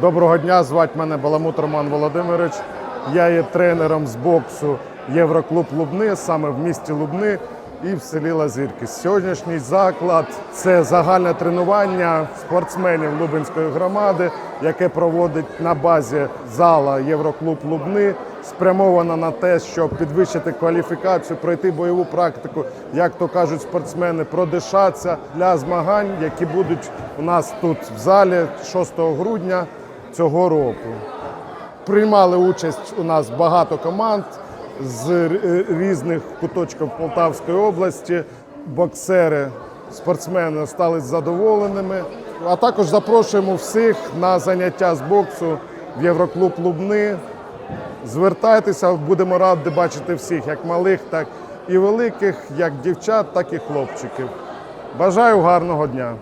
Доброго дня, звати мене Баламут Роман Володимирович. Я є тренером з боксу Євроклуб Лубни, саме в місті Лубни і в селі Лазірки. Сьогоднішній заклад це загальне тренування спортсменів Лубенської громади, яке проводить на базі зала Євроклуб Лубни, спрямовано на те, щоб підвищити кваліфікацію, пройти бойову практику, як то кажуть спортсмени, продишатися для змагань, які будуть у нас тут в залі 6 грудня цього року. Приймали участь у нас багато команд з різних куточків Полтавської області. Боксери, спортсмени стали задоволеними. А також запрошуємо всіх на заняття з боксу в Євроклуб Лубни. Звертайтеся, будемо раді бачити всіх, як малих, так і великих, як дівчат, так і хлопчиків. Бажаю гарного дня!